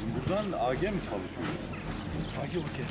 Şimdi buradan AG mi çalışıyor? Hacı Buket.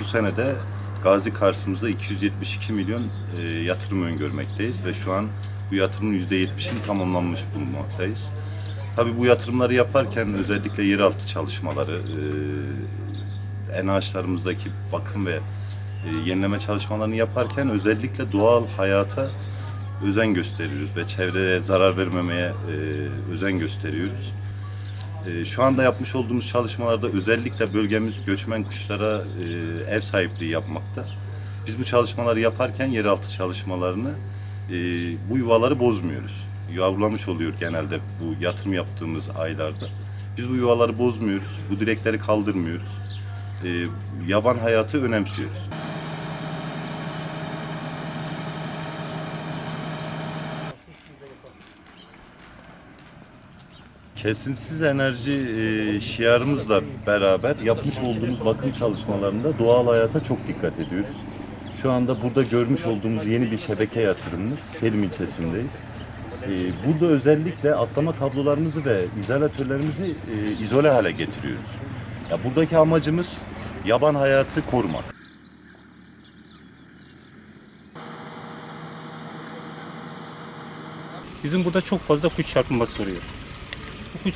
Bu senede Gazi Kars'ımızda 272 milyon e, yatırım öngörmekteyiz ve şu an bu yatırımın %70'ini tamamlanmış bulunmaktayız. Tabii bu yatırımları yaparken özellikle yeraltı çalışmaları, e, en ağaçlarımızdaki bakım ve e, yenileme çalışmalarını yaparken özellikle doğal hayata özen gösteriyoruz ve çevreye zarar vermemeye e, özen gösteriyoruz. Ee, Şu anda yapmış olduğumuz çalışmalarda özellikle bölgemiz göçmen kuşlara e, ev sahipliği yapmakta. Biz bu çalışmaları yaparken yeraltı çalışmalarını e, bu yuvaları bozmuyoruz. Yavrulamış oluyor genelde bu yatırım yaptığımız aylarda. Biz bu yuvaları bozmuyoruz, bu direkleri kaldırmıyoruz. E, Yaban hayatı önemsiyoruz. Kesintisiz enerji e, şiarımızla beraber yapmış olduğumuz bakım çalışmalarında doğal hayata çok dikkat ediyoruz. Şu anda burada görmüş olduğumuz yeni bir şebeke yatırımımız Selim ilçesindeyiz. E, burada özellikle atlama kablolarımızı ve izolatörlerimizi e, izole hale getiriyoruz. Ya buradaki amacımız yaban hayatı korumak. Bizim burada çok fazla kuş çarpılması oluyor. Bu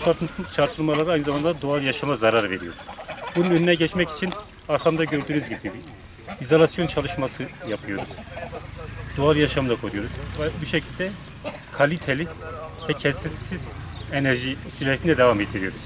çarpılmalar aynı zamanda doğal yaşama zarar veriyor. Bunun önüne geçmek için arkamda gördüğünüz gibi izolasyon çalışması yapıyoruz. Doğal yaşamda koruyoruz. Ve bu şekilde kaliteli ve kesintisiz enerji sürekli devam ettiriyoruz.